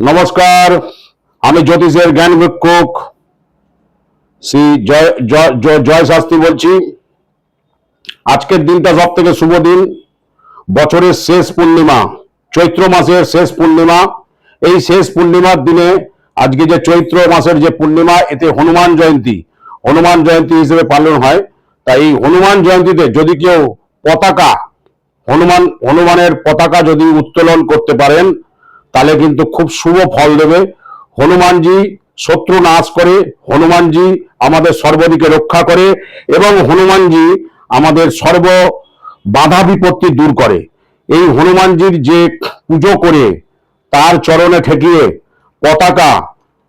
নমস্কার, আমি জ্যোতিষের জ্ঞান ভিক্ষুক শ্রী জয়, জয়- জয়- জয় শাস্ত্রী বলছি। আজকের দিনটা সব থেকে শুভ দিন। বছরের শেষ পূর্ণিমা, চৈত্র মাসের শেষ পূর্ণিমা। এই শেষ পূর্ণিমার দিনে আজকে যে চৈত্র মাসের যে পূর্ণিমা, এতে হনুমান জয়ন্তী। হনুমান জয়ন্তী হিসেবে পালন হয়। তাই এই হনুমান জয়ন্তীতে যদি কেউ পতাকা, হনুমান, হনুমানের পতাকা যদি উত্তোলন করতে পারেন তাহলে কিন্তু খুব শুভ ফল দেবে। হনুমানজি শত্রু নাশ করে, হনুমানজি আমাদের সর্বদিকে রক্ষা করে এবং হনুমানজি আমাদের সর্ব বাধা বিপত্তি দূর করে। এই হনুমানজির যে পুজো করে, তার চরণে ঠেকিয়ে পতাকা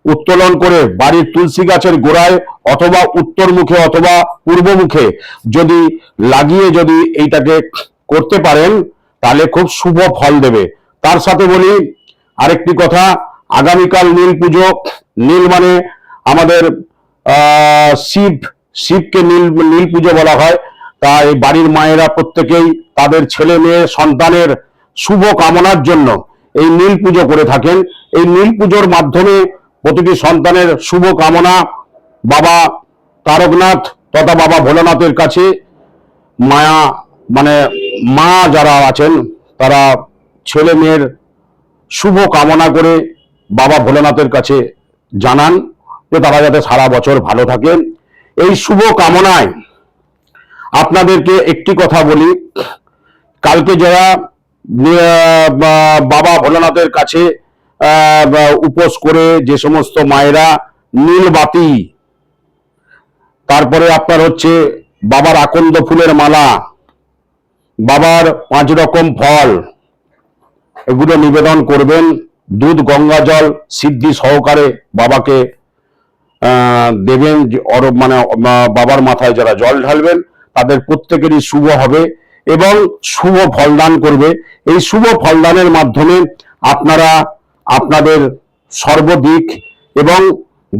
উত্তোলন করে বাড়ির তুলসী গাছের গোড়ায় অথবা উত্তর মুখে অথবা পূর্ব মুখে যদি লাগিয়ে যদি এইটাকে করতে পারেন, তাহলে খুব শুভ ফল দেবে। তার সাথে বলি আরেকটি কথা, আগামীকাল নীল পুজো। নীল মানে আমাদের শিব, শিবকে নীল নীল পুজো বলা হয়। তাই বাড়ির মায়েরা প্রত্যেকেই তাদের ছেলে মেয়ে, সন্তানের শুভ কামনার জন্য এই নীল পুজো করে থাকেন। এই নীল পুজোর মাধ্যমে প্রতিটি সন্তানের শুভ কামনা বাবা তারকনাথ তথা বাবা ভোলানাথের কাছে মায়া মানে মা যারা আছেন, তারা ছেলে মেয়ের শুভ কামনা করে বাবা ভোলেনাথের কাছে জানান যে তারা যাতে সারা বছর ভালো থাকেন। এই শুভ কামনায় আপনাদেরকে একটি কথা বলি। কালকে যারা বাবা ভোলেনাথের কাছে উপোস করে যে সমস্ত মায়েরা নীল বাতি, তারপরে আপনার হচ্ছে বাবার আকন্দ ফুলের মালা, বাবার পাঁচ রকম ফল এগুলো নিবেদন করবেন। দুধ, গঙ্গা জল, সিদ্ধি সহকারে বাবাকে দেবেন মানে বাবার মাথায় যারা জল ঢালবেন, তাদের প্রত্যেকেরই শুভ হবে এবং শুভ ফলদান করবে। এই শুভ ফলদানের মাধ্যমে আপনারা আপনাদের সর্বদিক এবং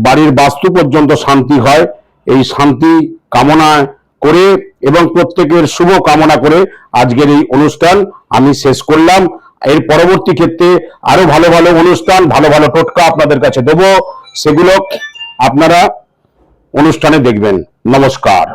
বাড়ির বাস্তু পর্যন্ত শান্তি হয়। এই শান্তি কামনা করে এবং প্রত্যেকের শুভ কামনা করে আজকের এই অনুষ্ঠান আমি শেষ করলাম। এর পরবর্তী ক্ষেত্রে আরও ভালো ভালো অনুষ্ঠান, ভালো ভালো টোটকা আপনাদের কাছে দেবো। সেগুলো আপনারা অনুষ্ঠানে দেখবেন। নমস্কার।